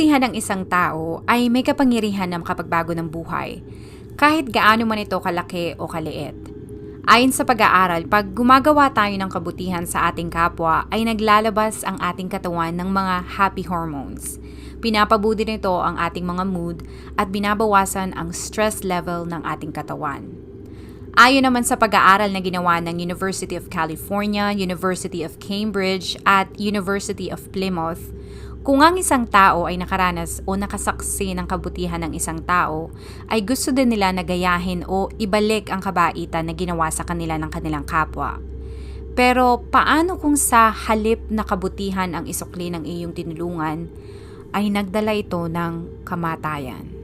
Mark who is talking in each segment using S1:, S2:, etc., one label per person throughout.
S1: Kabutihan ng isang tao ay may kapangyarihan na makapagbago ng buhay, kahit gaano man ito kalaki o kaliit. Ayon sa pag-aaral, pag gumagawa tayo ng kabutihan sa ating kapwa, ay naglalabas ang ating katawan ng mga happy hormones. Pinapabudi nito ang ating mga mood at binabawasan ang stress level ng ating katawan. Ayon naman sa pag-aaral na ginawa ng University of California, University of Cambridge at University of Plymouth, kung ang isang tao ay nakaranas o nakasaksi ng kabutihan ng isang tao, ay gusto din nila na gayahin o ibalik ang kabaitan na ginawa sa kanila ng kanilang kapwa. Pero paano kung sa halip na kabutihan ang isukli ng iyong tinulungan, ay nagdala ito ng kamatayan?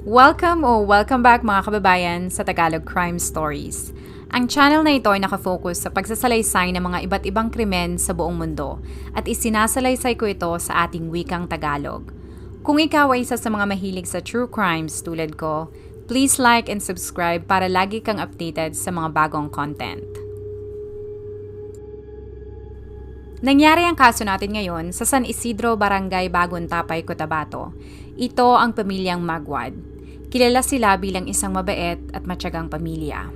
S1: Welcome o welcome back mga kababayan sa Tagalog Crime Stories. Ang channel na ito ay nakafocus sa pagsasalaysay ng mga iba't ibang krimen sa buong mundo at isinasalaysay ko ito sa ating wikang Tagalog. Kung ikaw ay isa sa mga mahilig sa true crimes tulad ko, please like and subscribe para lagi kang updated sa mga bagong content. Nangyari ang kaso natin ngayon sa San Isidro Barangay Bagong Tapay, Cotabato. Ito ang pamilyang Magwad. Kilala sila bilang isang mabait at matyagang pamilya.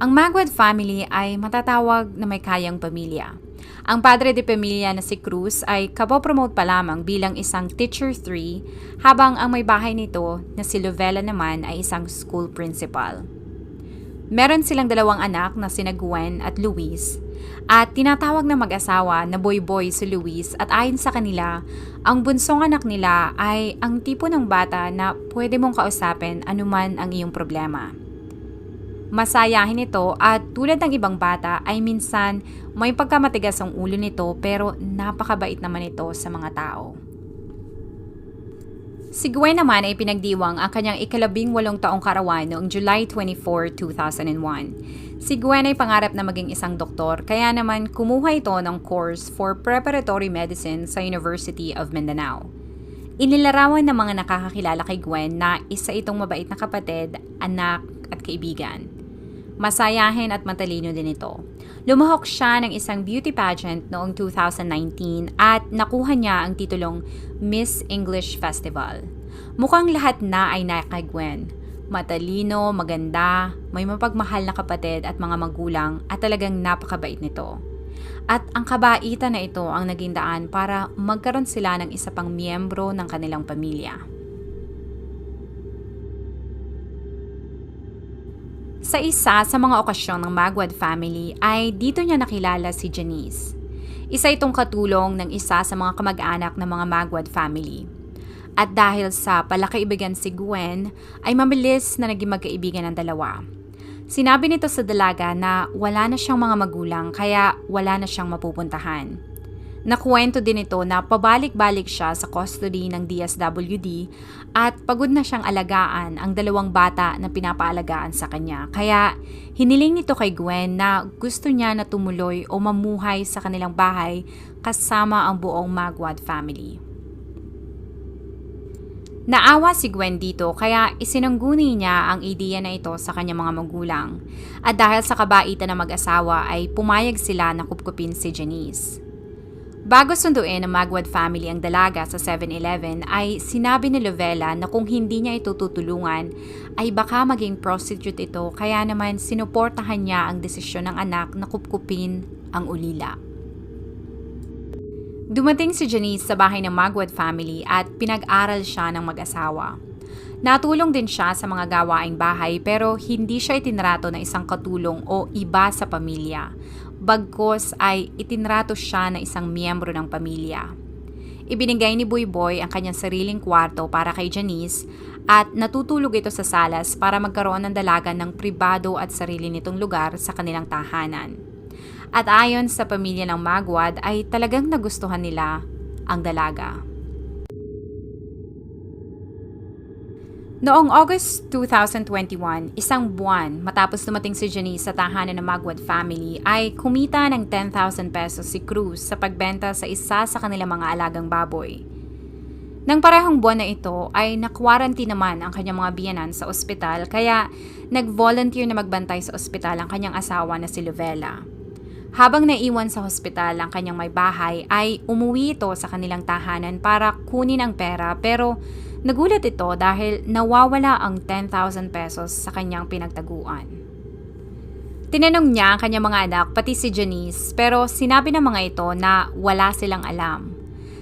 S1: Ang Magwad family ay matatawag na may kayang pamilya. Ang padre de pamilya na si Cruz ay kapopromote pa lamang bilang isang teacher 3 habang ang may bahay nito na si Lovella naman ay isang school principal. Meron silang dalawang anak na sina Gwen at Luis at tinatawag na mag-asawa na boy-boy si Luis at ayon sa kanila, ang bunsong anak nila ay ang tipo ng bata na pwede mong kausapin anuman ang iyong problema. Masayahin ito at tulad ng ibang bata ay minsan may pagkamatigas ang ulo nito pero napakabait naman ito sa mga tao. Si Gwen naman ay pinagdiwang ang kanyang ikalabing walong taong karawan noong July 24, 2001. Si Gwen ay pangarap na maging isang doktor kaya naman kumuha ito ng course for preparatory medicine sa University of Mindanao. Inilarawan ng mga nakakakilala kay Gwen na isa itong mabait na kapatid, anak at kaibigan. Masayahin at matalino din ito. Lumahok siya ng isang beauty pageant noong 2019 at nakuha niya ang titulong Miss English Festival. Mukhang lahat na ay nakagwen. Matalino, maganda, may mapagmahal na kapatid at mga magulang at talagang napakabait nito. At ang kabaitan na ito ang naging daan para magkaroon sila ng isa pang miyembro ng kanilang pamilya. Sa isa sa mga okasyon ng Magwad family ay dito niya nakilala si Janice. Isa itong katulong ng isa sa mga kamag-anak ng mga Magwad family. At dahil sa palakaibigan si Gwen, ay mabilis na naging magkaibigan ang dalawa. Sinabi nito sa dalaga na wala na siyang mga magulang kaya wala na siyang mapupuntahan. Nakuwento din ito na pabalik-balik siya sa custody ng DSWD at pagod na siyang alagaan ang dalawang bata na pinapaalagaan sa kanya. Kaya hiniling nito kay Gwen na gusto niya na tumuloy o mamuhay sa kanilang bahay kasama ang buong Magwad family. Naawa si Gwen dito kaya isinangguni niya ang ideya na ito sa kanyang mga magulang. At dahil sa kabaitan ng mag-asawa ay pumayag sila na kupkupin si Janice. Bago sunduin ng Magwad family ang dalaga sa 7-Eleven ay sinabi ni Lovella na kung hindi niya ito tutulungan ay baka maging prostitute ito kaya naman sinuportahan niya ang desisyon ng anak na kupkupin ang ulila. Dumating si Janice sa bahay ng Magwad family at pinag-aral siya ng mag-asawa. Natulong din siya sa mga gawaing bahay pero hindi siya itinrato na isang katulong o iba sa pamilya bagkos ay itinrato siya na isang miyembro ng pamilya. Ibinigay ni Boy Boy ang kanyang sariling kwarto para kay Janice at natutulog ito sa salas para magkaroon ng dalaga ng pribado at sarili nitong lugar sa kanilang tahanan. At ayon sa pamilya ng Magwad ay talagang nagustuhan nila ang dalaga. Noong August 2021, isang buwan matapos dumating si Janice sa tahanan ng Magwad family, ay kumita ng 10,000 pesos si Cruz sa pagbenta sa isa sa kanilang mga alagang baboy. Nang parehong buwan na ito ay nakwarantine naman ang kanyang mga biyanan sa ospital kaya nag-volunteer na magbantay sa ospital ang kanyang asawa na si Lovella. Habang naiwan sa hospital ang kanyang may bahay ay umuwi ito sa kanilang tahanan para kunin ang pera pero nagulat ito dahil nawawala ang 10,000 pesos sa kanyang pinagtaguan. Tinanong niya ang kanyang mga anak pati si Janice pero sinabi ng mga ito na wala silang alam.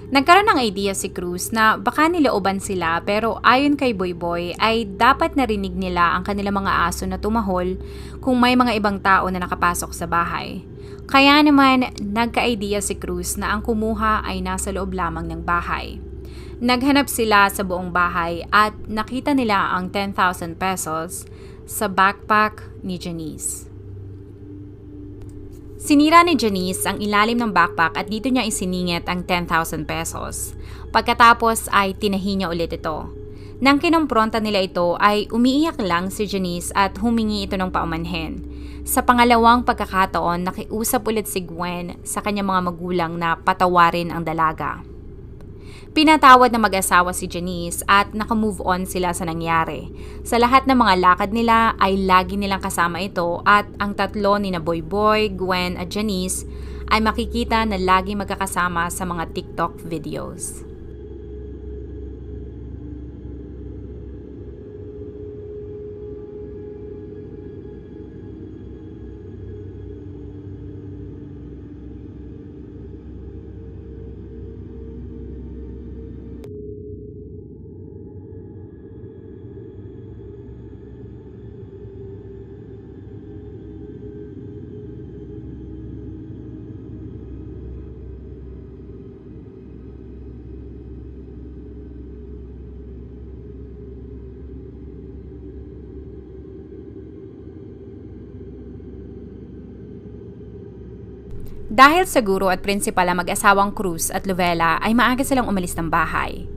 S1: Nagkaroon ng idea si Cruz na baka nilooban sila pero ayon kay Boy Boy ay dapat narinig nila ang kanilang mga aso na tumahol kung may mga ibang tao na nakapasok sa bahay. Kaya naman nagka-idea si Cruz na ang kumuha ay nasa loob lamang ng bahay. Naghanap sila sa buong bahay at nakita nila ang 10,000 pesos sa backpack ni Janice. Sinira ni Janice ang ilalim ng backpack at dito niya isiningit ang 10,000 pesos. Pagkatapos ay tinahi niya ulit ito. Nang kinompronta nila ito ay umiiyak lang si Janice at humingi ito ng paumanhin. Sa pangalawang pagkakataon, nakiusap ulit si Gwen sa kanyang mga magulang na patawarin ang dalaga. Pinatawad na mag-asawa si Janice at nakamove on sila sa nangyari. Sa lahat ng mga lakad nila ay lagi nilang kasama ito at ang tatlo ni na Boy Boy, Gwen at Janice ay makikita na lagi magkakasama sa mga TikTok videos. Dahil sa guro at prinsipal ang mag-asawang Cruz at Lovella ay maaga silang umalis ng bahay.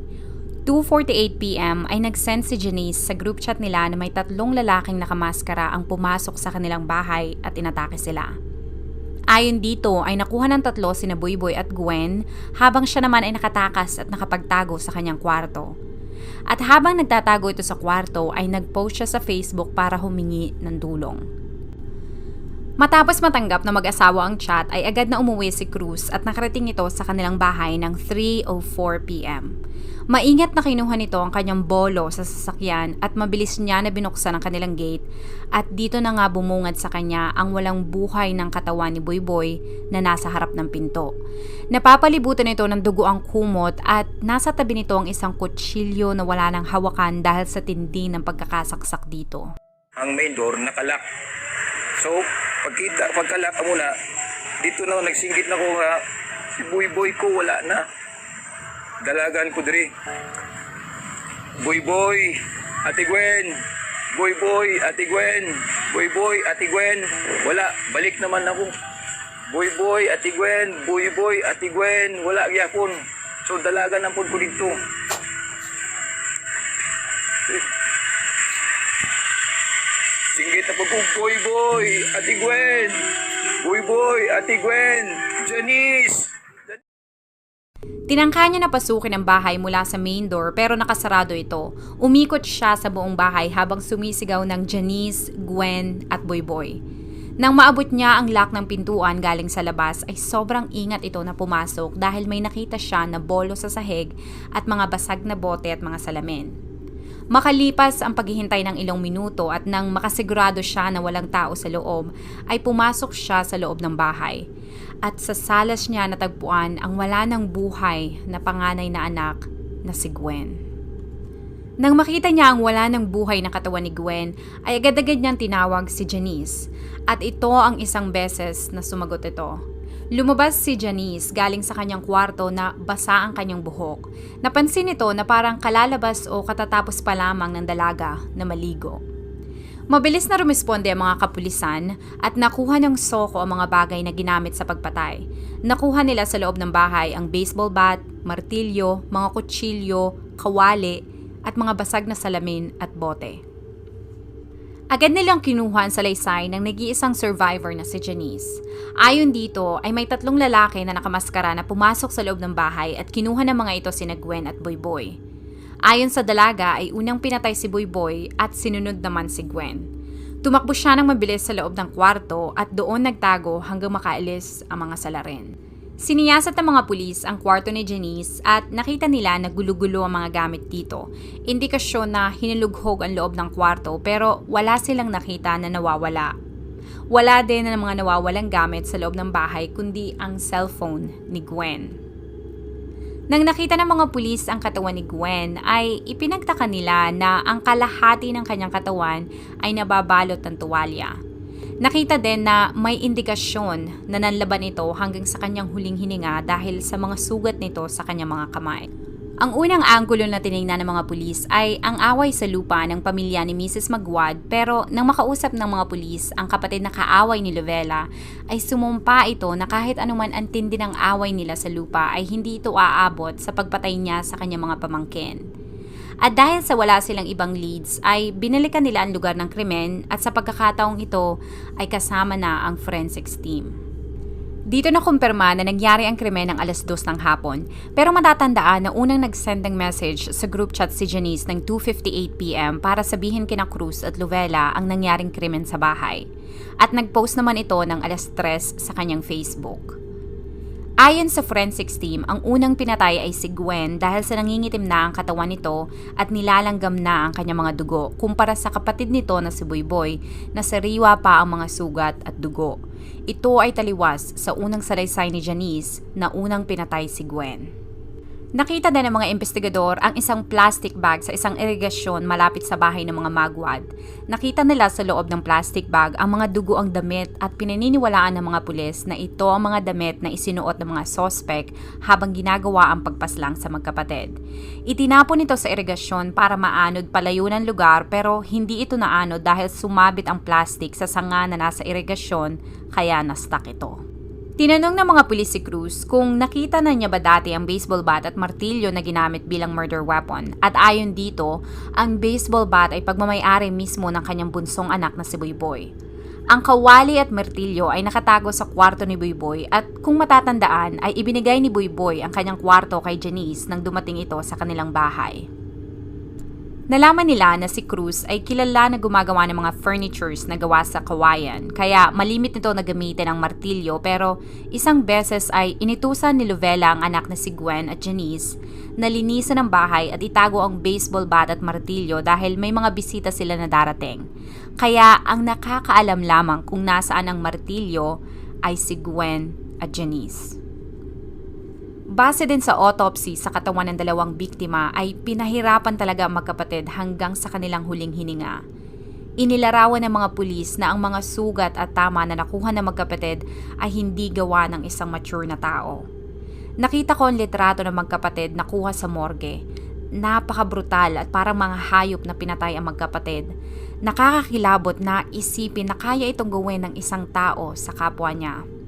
S1: 2.48pm ay nag-send si Janice sa group chat nila na may tatlong lalaking nakamaskara ang pumasok sa kanilang bahay at inatake sila. Ayon dito ay nakuha ng tatlo sina Boyboy at Gwen habang siya naman ay nakatakas at nakapagtago sa kanyang kwarto. At habang nagtatago ito sa kwarto ay nag-post siya sa Facebook para humingi ng tulong. Matapos matanggap na mag-asawa ang chat ay agad na umuwi si Cruz at nakarating ito sa kanilang bahay ng 3.04pm. Maingat na kinuha nito ang kanyang bolo sa sasakyan at mabilis niya na binuksan ang kanilang gate at dito na nga bumungad sa kanya ang walang buhay ng katawan ni Boyboy na nasa harap ng pinto. Napapalibutan ito ng dugo ang kumot at nasa tabi nito ang isang kutsilyo na wala ng hawakan dahil sa tindi ng pagkakasaksak dito.
S2: Ang main door nakalak. So, pagkita, pagkalak mo na, dito na nagsinggit na ko nga, si Boy Boy ko wala na. Dalagan ko diri. Boy Boy, Ate Gwen, Boy Boy, Ate Gwen, Boy Boy, Ate Gwen, wala, balik naman ako. Boy Boy, Ate Gwen, Boy Boy, Ate Gwen, wala gyapon. So dalagan na po ko dito. Singgit po, boy boy, ate Gwen. Boy boy, ate Gwen. Janice.
S1: Tinangka niya na pasukin ang bahay mula sa main door pero nakasarado ito. Umikot siya sa buong bahay habang sumisigaw ng Janice, Gwen at Boy Boy. Nang maabot niya ang lock ng pintuan galing sa labas ay sobrang ingat ito na pumasok dahil may nakita siya na bolo sa sahig at mga basag na bote at mga salamin. Makalipas ang paghihintay ng ilang minuto at nang makasigurado siya na walang tao sa loob, ay pumasok siya sa loob ng bahay. At sa salas niya natagpuan ang wala ng buhay na panganay na anak na si Gwen. Nang makita niya ang wala ng buhay na katawan ni Gwen, ay agad-agad niyang tinawag si Janice. At ito ang isang beses na sumagot ito. Lumabas si Janice galing sa kanyang kwarto na basa ang kanyang buhok. Napansin nito na parang kalalabas o katatapos pa lamang ng dalaga na maligo. Mabilis na rumisponde ang mga kapulisan at nakuha ng soko ang mga bagay na ginamit sa pagpatay. Nakuha nila sa loob ng bahay ang baseball bat, martilyo, mga kutsilyo, kawali, at mga basag na salamin at bote. Agad nilang kinuha ang salaysay ng nag-iisang survivor na si Janice. Ayon dito ay may tatlong lalaki na nakamaskara na pumasok sa loob ng bahay at kinuha ng mga ito sina Gwen at Boyboy. Ayon sa dalaga ay unang pinatay si Boyboy at sinunod naman si Gwen. Tumakbo siya ng mabilis sa loob ng kwarto at doon nagtago hanggang makaalis ang mga salarin. Siniyasat ng mga pulis ang kwarto ni Janice at nakita nila na gulo-gulo ang mga gamit dito. Indikasyon na hinulughog ang loob ng kwarto pero wala silang nakita na nawawala. Wala din na mga nawawalang gamit sa loob ng bahay kundi ang cellphone ni Gwen. Nang nakita ng mga pulis ang katawan ni Gwen ay ipinagtaka nila na ang kalahati ng kanyang katawan ay nababalot ng tuwalya. Nakita din na may indikasyon na nanlaban ito hanggang sa kanyang huling hininga dahil sa mga sugat nito sa kanyang mga kamay. Ang unang anggulo na tinignan ng mga pulis ay ang away sa lupa ng pamilya ni Mrs. Magwad pero nang makausap ng mga pulis ang kapatid na kaaway ni Lovella ay sumumpa ito na kahit anuman ang tindi ng away nila sa lupa ay hindi ito aabot sa pagpatay niya sa kanyang mga pamangkin. At dahil sa wala silang ibang leads ay binalikan nila ang lugar ng krimen at sa pagkakataong ito ay kasama na ang forensics team. Dito na kumpirma na nangyari ang krimen ng alas 2 ng hapon pero matatandaan na unang nag-send ng message sa group chat si Janice ng 2.58pm para sabihin kina Cruz at Lovella ang nangyaring krimen sa bahay. At nag-post naman ito ng alas 3 sa kanyang Facebook. Ayon sa forensics team, ang unang pinatay ay si Gwen dahil sa nangingitim na ang katawan nito at nilalanggam na ang kanyang mga dugo kumpara sa kapatid nito na si Boyboy na sariwa pa ang mga sugat at dugo. Ito ay taliwas sa unang salaysay ni Janice na unang pinatay si Gwen. Nakita din ng mga investigador ang isang plastic bag sa isang irigasyon malapit sa bahay ng mga magwad. Nakita nila sa loob ng plastic bag ang mga dugo ang damit at pinaniniwalaan ng mga pulis na ito ang mga damit na isinuot ng mga sospek habang ginagawa ang pagpaslang sa magkapatid. Itinapon ito sa irigasyon para maanod palayo ng lugar pero hindi ito naanod dahil sumabit ang plastic sa sanga na nasa irigasyon kaya nastak ito. Tinanong ng mga pulis si Cruz kung nakita na niya ba dati ang baseball bat at martilyo na ginamit bilang murder weapon. At ayon dito, ang baseball bat ay pagmamayari mismo ng kanyang bunsong anak na si Boyboy. Ang kawali at martilyo ay nakatago sa kwarto ni Boyboy at kung matatandaan ay ibinigay ni Boyboy ang kanyang kwarto kay Janice nang dumating ito sa kanilang bahay. Nalaman nila na si Cruz ay kilala na gumagawa ng mga furnitures na gawa sa kawayan, kaya malimit nito na gamitin ang martilyo pero isang beses ay initusan ni Lovella ang anak na si Gwen at Janice na linisan ang bahay at itago ang baseball bat at martilyo dahil may mga bisita sila na darating. Kaya ang nakakaalam lamang kung nasaan ang martilyo ay si Gwen at Janice. Base din sa autopsy sa katawan ng dalawang biktima ay pinahirapan talaga ang magkapatid hanggang sa kanilang huling hininga. Inilarawan ng mga pulis na ang mga sugat at tama na nakuha ng magkapatid ay hindi gawa ng isang mature na tao. Nakita ko ang litrato ng magkapatid na kuha sa morgue. Napaka-brutal at parang mga hayop na pinatay ang magkapatid. Nakakakilabot na isipin na kaya itong gawin ng isang tao sa kapwa niya.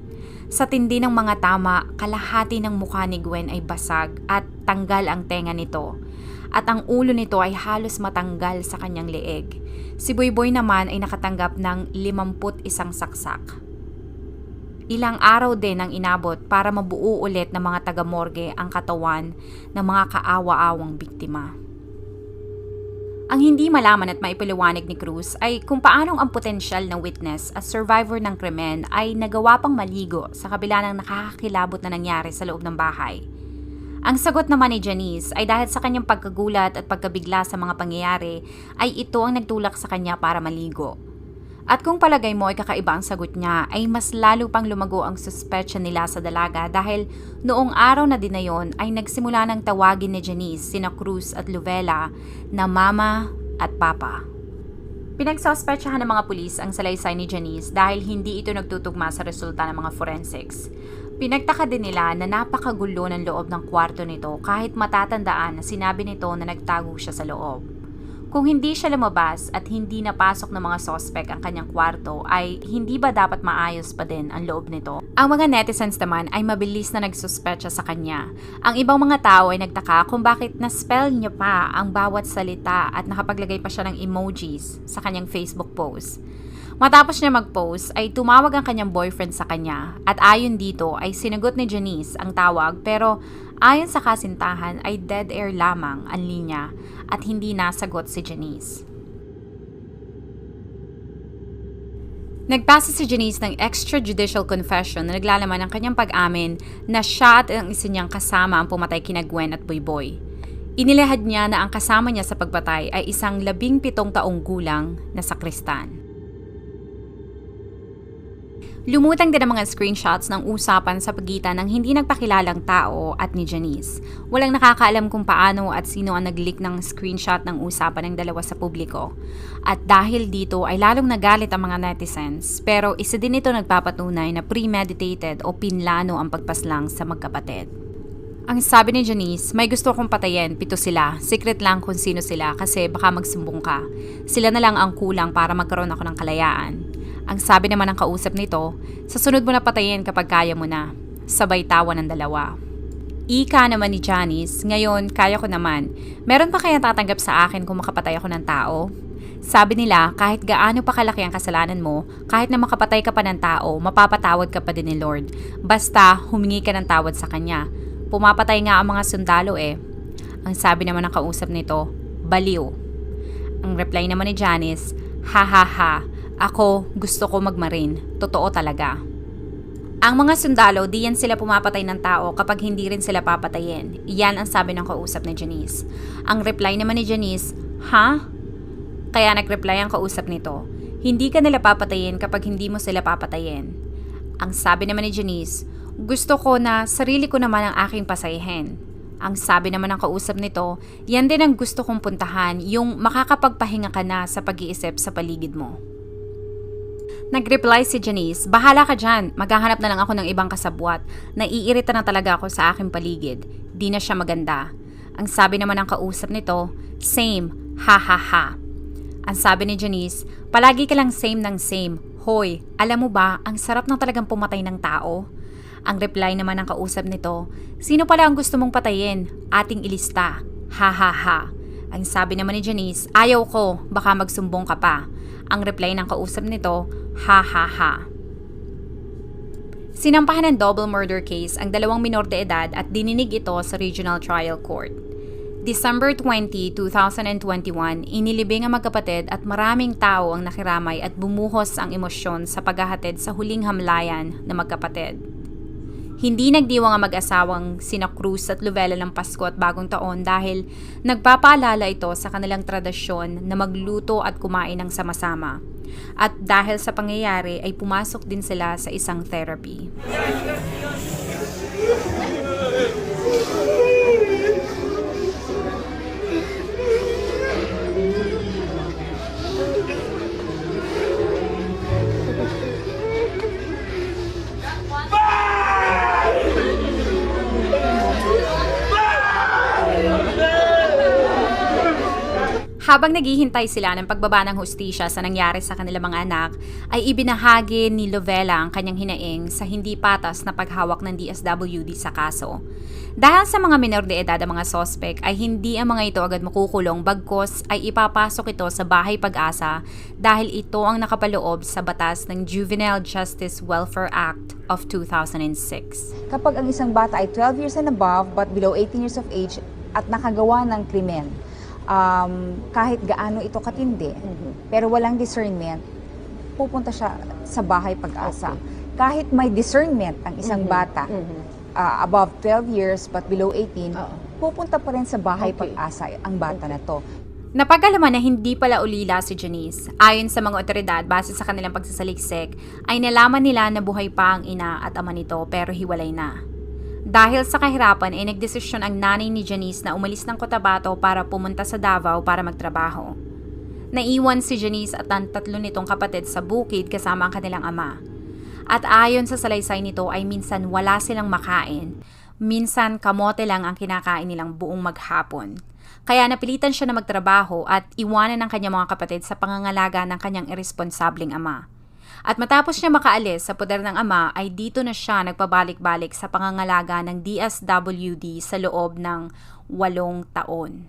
S1: Sa tindi ng mga tama, kalahati ng mukha ni Gwen ay basag at tanggal ang tenga nito. At ang ulo nito ay halos matanggal sa kanyang leeg. Si Boyboy naman ay nakatanggap ng 51 saksak. Ilang araw din ang inabot para mabuo ulit ng mga taga-morgue ang katawan ng mga kaawa-awang biktima. Ang hindi malaman at maipaliwanag ni Cruz ay kung paanong ang potensyal ng witness at survivor ng krimen ay nagawa pang maligo sa kabila ng nakakakilabot na nangyari sa loob ng bahay. Ang sagot naman ni Janice ay dahil sa kanyang pagkagulat at pagkabigla sa mga pangyayari ay ito ang nagtulak sa kanya para maligo. At kung palagay mo ay kakaiba ang sagot niya, ay mas lalo pang lumago ang suspetsya nila sa dalaga dahil noong araw na din na yon ay nagsimula ng tawagin ni Janice, sina Cruz at Lovella na mama at papa. Pinagsospetsahan ng mga pulis ang salaysay ni Janice dahil hindi ito nagtutugma sa resulta ng mga forensics. Pinagtaka din nila na napakagulo ng loob ng kwarto nito kahit matatandaan na sinabi nito na nagtago siya sa loob. Kung hindi siya lumabas at hindi napasok ng mga sospek ang kanyang kwarto, ay hindi ba dapat maayos pa din ang loob nito? Ang mga netizens naman ay mabilis na nagsuspetsa sa kanya. Ang ibang mga tao ay nagtaka kung bakit na-spell niya pa ang bawat salita at nakapaglagay pa siya ng emojis sa kanyang Facebook post. Matapos niya mag-post ay tumawag ang kanyang boyfriend sa kanya at ayon dito ay sinagot ni Janice ang tawag pero ayon sa kasintahan ay dead air lamang ang linya at hindi nasagot si Janice. Nagpasa si Janice ng extrajudicial confession na naglalaman ng kanyang pag-amin na siya at ang isa kasama ang pumatay kina Gwen at Boyboy. Inilahad niya na ang kasama niya sa pagpatay ay isang labing pitong taong gulang na sakristan. Lumutang din ang mga screenshots ng usapan sa pagitan ng hindi nagpakilalang tao at ni Janice. Walang nakakaalam kung paano at sino ang nag-leak ng screenshot ng usapan ng dalawa sa publiko. At dahil dito ay lalong nagalit ang mga netizens, pero isa din ito nagpapatunay na premeditated o pinlano ang pagpaslang sa magkapatid. Ang sabi ni Janice, may gusto kong patayin, pito sila. Secret lang kung sino sila kasi baka magsumbong ka. Sila na lang ang kulang para magkaroon ako ng kalayaan. Ang sabi naman ng kausap nito, sa sunod mo na patayin kapag kaya mo na. Sabay tawa ng dalawa. Ika naman ni Janice, ngayon kaya ko naman. Meron pa kaya tatanggap sa akin kung makapatay ako ng tao? Sabi nila, kahit gaano pa kalaki ang kasalanan mo, kahit na makapatay ka pa ng tao, mapapatawad ka pa din ni Lord. Basta, humingi ka ng tawad sa Kanya. Pumapatay nga ang mga sundalo eh. Ang sabi naman ng kausap nito, baliw. Ang reply naman ni Janice, ha ha ha, ako gusto ko magmarin. Totoo talaga. Ang mga sundalo, di yan sila pumapatay ng tao kapag hindi rin sila papatayin. Iyan ang sabi ng kausap ni Janice. Ang reply naman ni Janice, ha? Kaya nag-reply ang kausap nito, hindi ka nila papatayin kapag hindi mo sila papatayin. Ang sabi naman ni Janice, gusto ko na sarili ko naman ang aking pasayahin. Ang sabi naman ng kausap nito, yan din ang gusto kong puntahan, yung makakapagpahinga ka na sa pag-iisip sa paligid mo. Nag-reply si Janice, bahala ka dyan, maghahanap na lang ako ng ibang kasabwat. Naiirita na talaga ako sa aking paligid. Di na siya maganda. Ang sabi naman ng kausap nito, same, ha ha ha. Ang sabi ni Janice, palagi ka lang same ng same. Hoy, alam mo ba, ang sarap ng talagang pumatay ng tao? Ang reply naman ng kausap nito, sino pala ang gusto mong patayin? Ating ilista. Ha ha ha. Ang sabi naman ni Janice, ayaw ko, baka magsumbong ka pa. Ang reply ng kausap nito, ha ha ha. Sinampahan ng double murder case ang dalawang minor de edad at dininig ito sa Regional Trial Court. December 20, 2021, inilibing ang magkapatid at maraming tao ang nakiramay at bumuhos ang emosyon sa paghahatid sa huling hamlayan na magkapatid. Hindi nagdiwang ang mag-asawang sina Cruz at Lovella ng Pasko at Bagong Taon dahil nagpapaalala ito sa kanilang tradisyon na magluto at kumain ng sama-sama. At dahil sa pangyayari ay pumasok din sila sa isang therapy. Habang naghihintay sila ng pagbaba ng hustisya sa nangyari sa kanilang mga anak, ay ibinahagi ni Lovella ang kanyang hinaing sa hindi patas na paghawak ng DSWD sa kaso. Dahil sa mga minor de edad ang mga sospek ay hindi ang mga ito agad makukulong bagkos ay ipapasok ito sa bahay pag-asa dahil ito ang nakapaloob sa batas ng Juvenile Justice Welfare Act of 2006.
S3: Kapag ang isang bata ay 12 years and above but below 18 years of age at nakagawa ng krimen, um, kahit gaano ito katindi, pero walang discernment, pupunta siya sa bahay pag-asa. Kahit may discernment ang isang bata, ah, above 12 years but below 18,
S4: Oo.
S3: pupunta pa rin sa bahay
S4: Okay.
S3: pag-asa ang bata na to.
S1: Napagalaman na hindi pala ulila si Janice. Ayon sa mga otoridad, base sa kanilang pagsasaliksik, ay nalaman nila na buhay pa ang ina at ama nito pero hiwalay na. Dahil sa kahirapan ay nagdesisyon ang nanay ni Janice na umalis ng Cotabato para pumunta sa Davao para magtrabaho. Naiwan si Janice at ang tatlo nitong kapatid sa bukid kasama ang kanilang ama. At ayon sa salaysay nito ay minsan wala silang makain. Minsan kamote lang ang kinakain nilang buong maghapon. Kaya napilitan siya na magtrabaho at iwanan ng kanyang mga kapatid sa pangangalaga ng kanyang irresponsabling ama. At matapos niya makaalis sa poder ng ama ay dito na siya nagpabalik-balik sa pangangalaga ng DSWD sa loob ng walong taon.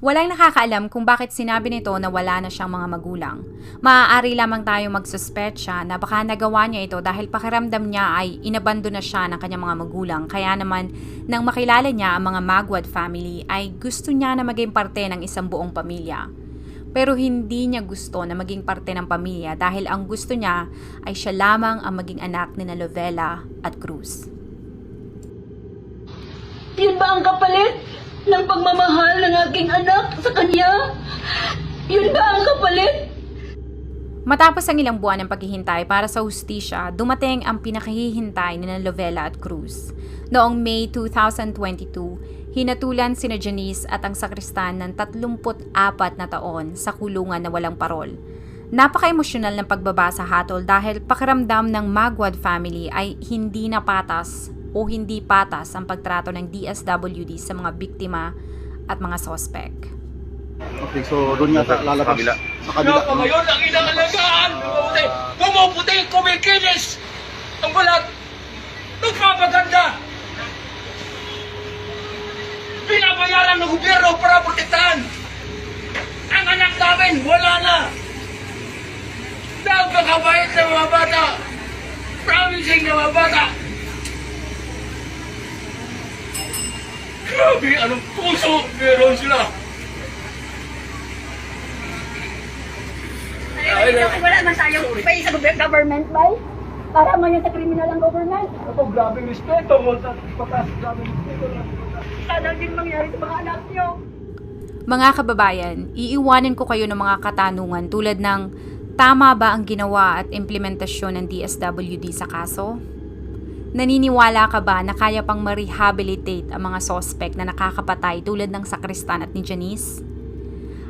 S1: Walang nakakaalam kung bakit sinabi nito na wala na siyang mga magulang. Maaari lamang tayo magsuspetsya na baka nagawa niya ito dahil pakiramdam niya ay inabando na siya ng kanyang mga magulang. Kaya naman, nang makilala niya ang mga Magwad family, ay gusto niya na maging parte ng isang buong pamilya. Pero hindi niya gusto na maging parte ng pamilya dahil ang gusto niya ay siya lamang ang maging anak ni na Lovella at Cruz.
S4: Yun ba ang kapalit ng pagmamahal ng aking anak sa kanya? Yun ba ang kapalit?
S1: Matapos ang ilang buwan ng paghihintay para sa hustisya, dumating ang pinakahihintay ni na Lovella at Cruz. Noong May 2022, hinatulan sina Janice at ang sakristan ng 34 na taon sa kulungan na walang parol. Napaka-emosyonal ng pagbaba sa hatol dahil pakiramdam ng Magwad family ay hindi na patas o hindi patas ang pagtrato ng DSWD sa mga biktima at mga sospek.
S5: Okay, so doon yata lalabas.
S2: Sa kabila.
S5: Sa kabila.
S6: Kaya pa ngayon ang inangalagaan, pumuputi, pumuputi, kumikinis, ang balat, nagpapaganda. Binabayaran ng gobyerno para protektahan. Ang anak namin, wala na. Napakabait ng mga bata. Promising ng mga bata. Grabe, anong puso meron sila. Ay, na-
S4: wala man tayong pay sa government, bay? Para man yung sa criminal ang government.
S6: Ako, grabe respeto mo sa patas. Grabe respeto lang.
S4: Sana din mangyari sa mga anak niyo.
S1: Mga kababayan, iiwanan ko kayo ng mga katanungan tulad ng tama ba ang ginawa at implementasyon ng DSWD sa kaso? Naniniwala ka ba na kaya pang ma-rehabilitate ang mga sospek na nakakapatay tulad ng sakristan at ni Janice?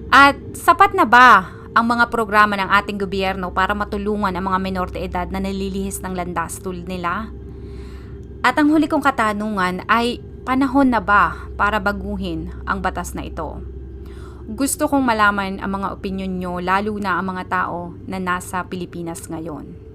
S1: At sapat na ba ang mga programa ng ating gobyerno para matulungan ang mga menor de edad na nalilihis ng landas tulad nila? At ang huli kong katanungan ay panahon na ba para baguhin ang batas na ito? Gusto kong malaman ang mga opinyon nyo lalo na ang mga tao na nasa Pilipinas ngayon.